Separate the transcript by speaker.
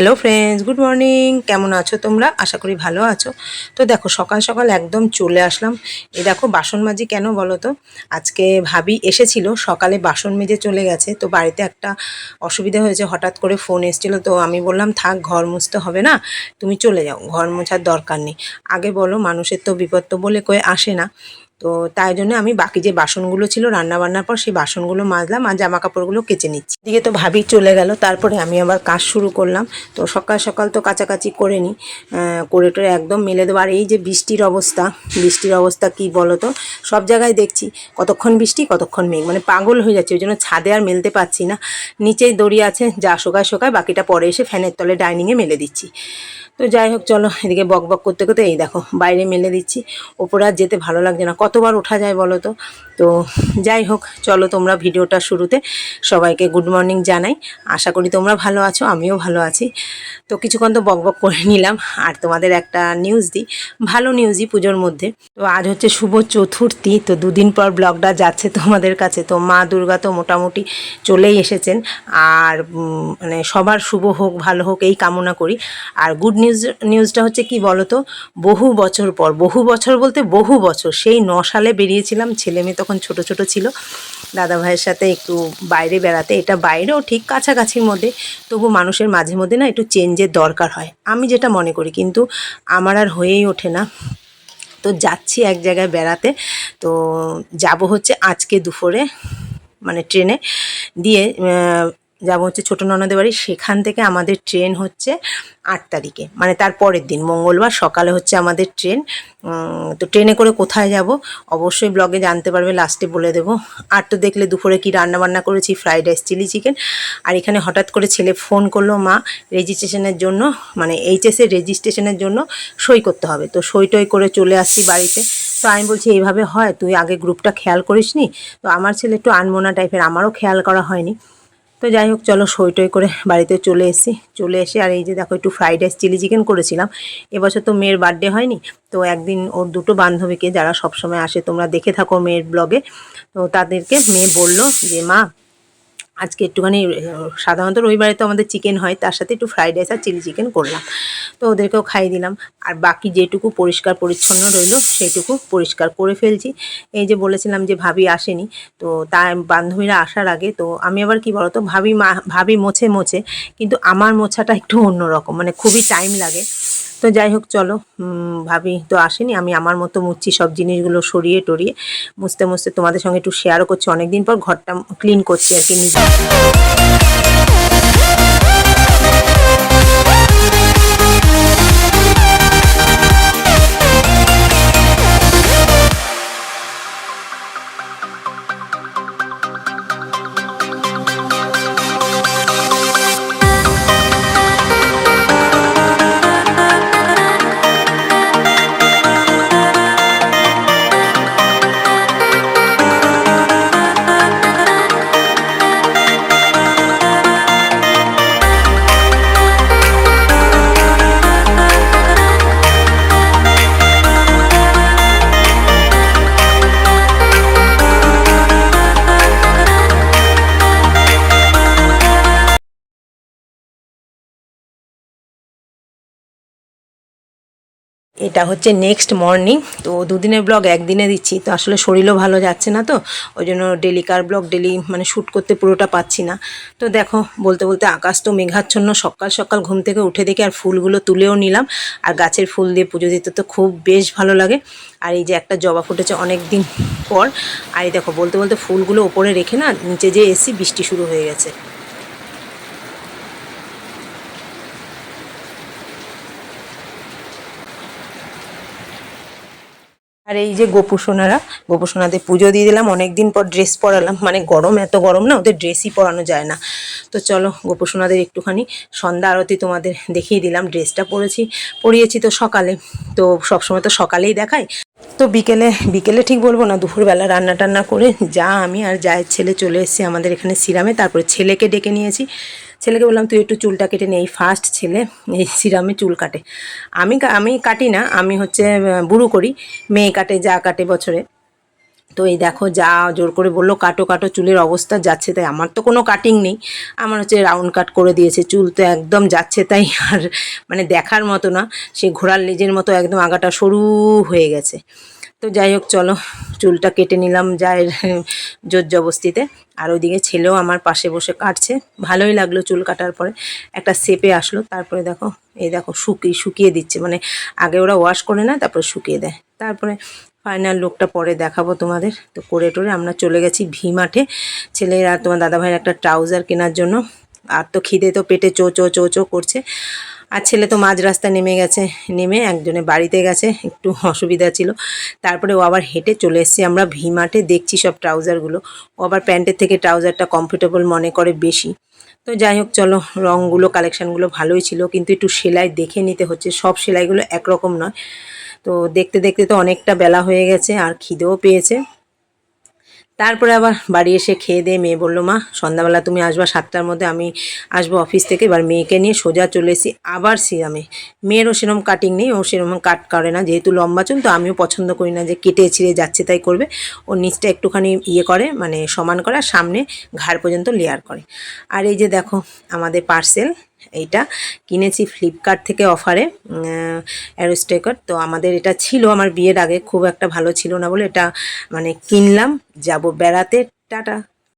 Speaker 1: Hello friends good morning কেমন আছো তোমরা? আশা করি ভালো আছো। তো দেখো, সকাল সকাল একদম চলে আসলাম। এই দেখো, বাসন মাজি কেন বলো তো? আজকে ভাবি এসেছিল, সকালে বাসন মেজে চলে গেছে। তো বাড়িতে একটা অসুবিধা হয়েছে, হঠাৎ করে ফোন এসেছিল। তো আমি বললাম, থাক, ঘর মুছতে হবে না, তুমি চলে যাও। ঘর মোছার দরকার নেই। আগে বলো, মানুষের তো বিপদ তো বলে কয়ে আসে না। তো তাই জন্য আমি বাকি যে বাসনগুলো ছিল রান্না বান্নার পর সেই বাসনগুলো মাজলাম আর জামা কাপড়গুলো কেচে নিচ্ছি। দিকে তো ভাবি চলে গেল, তারপরে আমি আবার কাজ শুরু করলাম। তো সকাল সকাল তো কাছাকাছি করে নিই। করে টোরে একদম মেলে দেবো। আর এই যে বৃষ্টির অবস্থা বৃষ্টির অবস্থা কি বলো তো সব জায়গায় দেখছি কতক্ষণ বৃষ্টি, কতক্ষণ মেঘ। মানে পাগল হয়ে যাচ্ছে, ওই জন্য ছাদে আর মেলতে পারছি না। নিচেই দড়ি আছে, যা শোকায় শোকায়, বাকিটা পরে এসে ফ্যানের তলে ডাইনিংয়ে মেলে দিচ্ছি। তো যাই হোক, চলো এদিকে বক বক করতে করতে এই দেখো, বাইরে মেলে দিচ্ছি। ওপরে আর যেতে ভালো লাগছে না। কতবার ওঠা যায় বলো তো? তো যাই হোক, চলো তোমরা ভিডিওটা শুরুতে সবাইকে গুড মর্নিং জানাই। আশা করি তোমরা ভালো আছো, আমিও ভালো আছি। তো কিছুক্ষণ তো বক বক করে নিলাম। আর তোমাদের একটা নিউজ দিই। ভালো নিউজই পুজোর মধ্যে। তো আজ হচ্ছে শুভ চতুর্থী, তো দুদিন পর ব্লগটা যাচ্ছে তোমাদের কাছে। তো মা দুর্গা তো মোটামুটি চলেই এসেছেন। আর মানে সবার শুভ হোক, ভালো হোক, এই কামনা করি। আর গুড নিউজ নিউজটা হচ্ছে কি বলো তো বহু বছর পর, বহু বছর বলতে বহু বছর। সেই ন সালে বেরিয়েছিলাম, ছেলে মেয়ে তখন ছোট ছোট ছিল। দাদা ভাইয়ের সাথে একটু বাইরে বেড়াতে, এটা বাইরেও ঠিক কাছাকাছির মধ্যে, তবু মানুষের মাঝে মধ্যে না একটু চেঞ্জের দরকার হয়। আমি যেটা মনে করি, কিন্তু আমার আর হয়েই ওঠে না। তো যাচ্ছি এক জায়গায় বেড়াতে, তো যাব হচ্ছে আজকে দুপুরে মানে ট্রেনে। দিয়ে যাব হচ্ছে ছোটো ননদের বাড়ি। সেখান থেকে আমাদের ট্রেন হচ্ছে আট তারিখে। মানে তার পরের দিন, মঙ্গলবার সকালে হচ্ছে আমাদের ট্রেন। তো ট্রেনে করে কোথায় যাব? অবশ্যই ব্লগে জানতে পারবে, লাস্টে বলে দেবো। আর তো দেখলে দুপুরে কি রান্না বান্না করেছি, ফ্রাইড রাইস, চিলি চিকেন। আর এখানে হঠাৎ করে ছেলে ফোন করল, মা, রেজিস্ট্রেশনের জন্য মানে এইচএসের রেজিস্ট্রেশনের জন্য সই করতে হবে। তো সই টই করে চলে আসছি বাড়িতে। তো আমি বলছি, এইভাবে হয়? তুই আগে গ্রুপটা খেয়াল করিসনি? তো আমার ছেলে একটু আনমোনা টাইপের, আমারও খেয়াল করা হয়নি। তো যাই হোক, চলো সই টই করে বাড়িতে চলে এসেছি। চলে এসে আর এই যে দেখো, একটু ফ্রাইড রাইস চিলি চিকেন করেছিলাম। এবছর তো মেয়ের বার্থডে হয়নি, তো একদিন ওর দুটো বান্ধবীকে যারা সবসময় আসে, তোমরা দেখে থাকো মেয়ের ব্লগে তো তাদেরকে মেয়ে বলল যে, মা, আজকে একটুখানি, সাধারণত রবিবারে তো আমাদের চিকেন হয়, তার সাথে একটু ফ্রাইড রাইস আর চিলি চিকেন করলাম। তো ওদেরকেও খাইয়ে দিলাম। আর বাকি যেটুকু পরিষ্কার পরিচ্ছন্ন রইল সেইটুকু পরিষ্কার করে ফেলছি। এই যে বলেছিলাম যে ভাবি আসেনি, তো তার বান্ধবীরা আসার আগে, তো আমি আবার কি বলতো, ভাবি মা, ভাবি মোছে মোছে, কিন্তু আমার মোছাটা একটু অন্যরকম মানে খুবই টাইম লাগে। তো যাই হোক, চলো ভাবি তো আসেনি, আমি আমার মতো মুছছি সব জিনিসগুলো সরিয়ে টরিয়ে, মুছতে মুছতে তোমাদের সঙ্গে একটু শেয়ারও করছি। অনেকদিন পর ঘরটা ক্লিন করছি আর কি নিজে এটা হচ্ছে নেক্সট মর্নিং তো দুদিনের ব্লগ একদিনে দিচ্ছি, তো আসলে শরীরও ভালো যাচ্ছে না তো, ওই জন্য ডেলি কার ব্লগ ডেলি মানে শ্যুট করতে পুরোটা পাচ্ছি না। তো দেখো, বলতে বলতে আকাশ তো মেঘাচ্ছন্ন, সকাল সকাল ঘুম থেকে উঠে দেখে আর ফুলগুলো তুলেও নিলাম, আর গাছের ফুল দিয়ে পুজো দিতে তো খুব বেশ ভালো লাগে। আর এই যে একটা জবা ফুটেছে অনেক দিন পর, আর এই দেখো, বলতে বলতে ফুলগুলো ওপরে রেখে না, নিচে যে এসি বৃষ্টি শুরু হয়ে গেছে। আর এই যে গোপুসোনারা গোপুসোনাদের পুজো দিয়ে দিলাম। অনেক দিন পর ড্রেস পরালাম। মানে গরম, এত গরম না, ওদের ড্রেসই পরানো যায় না। তো চলো গোপুসোনাদের একটুখানি সন্ধ্যা আরতি তোমাদের দেখিয়ে দিলাম। ড্রেসটা পরেছি, পরিয়েছি তো সকালে। তো সবসময় তো সকালেই দেখাই। তো বিকেলে বিকেলে ঠিক বলব না, দুপুরবেলা রান্না টান্না করে যা আমি আর যায়ের ছেলে চলে এসেছি আমাদের এখানে সিরামে। তারপরে ছেলেকে ডেকে নিয়েছি। ছেলেকে বললাম, তুই একটু চুলটা কেটে নে। এই ফার্স্ট ছেলে, এই সিরামে চুল কাটে। আমি আমি কাটি না, আমি হচ্ছে বুড়ো করি, মেয়ে কাটে, যা কাটে বছরে। তো এই দেখো, যা জোর করে বলল, কাটো কাটো, চুলের অবস্থা যাচ্ছে। তাই আমার তো কোনো কাটিং নেই। আমার হচ্ছে রাউন্ড কাট করে দিয়েছে, চুল তো একদম যাচ্ছে তাই আর মানে দেখার মতো না। সে ঘোড়ার লেজের মতো একদম আগাটা সরু হয়ে গেছে। তো যাই হোক, চলো, চুলটা কেটে নিলাম যায় জোর জবস্তিতে। আর ওইদিকে ছেলেও আমার পাশে বসে কাটছে। ভালোই লাগল চুল কাটার পরে। একটা সেপে আসলো, তারপরে দেখো, এই দেখো শুকিয়ে শুকিয়ে দিচ্ছে। মানে আগে ওরা ওয়াশ করে না তারপরে শুকিয়ে দেয়। তারপরে ফাইনাল লুকটা পরে দেখাবো তোমাদের। তো করে টোরে আমরা চলে গেছি ভি মাঠে। ছেলের, তোমার দাদাভাইয়ের একটা ট্রাউজার কেনার জন্য। আর তো খিদে তো পেটে চো চো চো চো করছে। আর ছেলে তো মাঝ রাস্তায় নেমে গেছে, নেমে একজনে বাড়িতে গেছে, একটু অসুবিধা ছিল। তারপরে ও আবার হেঁটে চলে এসেছি, আমরা ভি মাঠে দেখছি সব ট্রাউজারগুলো ও আবার প্যান্টের থেকে ট্রাউজারটা কমফোর্টেবল মনে করে বেশি। তো যাই হোক, চলো রঙগুলো কালেকশানগুলো ভালোই ছিল, কিন্তু একটু সেলাই দেখে নিতে হচ্ছে। সব সেলাইগুলো একরকম নয়। তো দেখতে দেখতে তো অনেকটা বেলা হয়ে গেছে, আর খিদেও পেয়েছে। তারপরে আবার বাড়ি এসে খেয়ে দিয়ে মেয়ে বলল, মা, সন্ধ্যাবেলা তুমি আসবা সাতটার মধ্যে, আমি আসব অফিস থেকে। এবার মেয়েকে নিয়ে সোজা চলে এসেছি আবার সিরামে। মেয়েরও সেরকম কাটিং নেই, ও সেরকম কাট করে না। যেহেতু লম্বা চুল, তো আমিও পছন্দ করি না যে কেটে ছিঁড়ে যাচ্ছে তাই করবে। ওর নিচটা একটুখানি ইয়ে করে মানে সমান করে সামনে ঘাড় পর্যন্ত লেয়ার করে। আর এই যে দেখো, আমাদের পার্সেল এইটা কিনেছি ফ্লিপকার্ট থেকে অফারে অ্যারোস্টেকার তো আমাদের এটা ছিল, আমার বিয়ের আগে খুব একটা ভালো ছিল না বলে এটা মানে কিনলাম। যাব বেড়াতে। টাটা।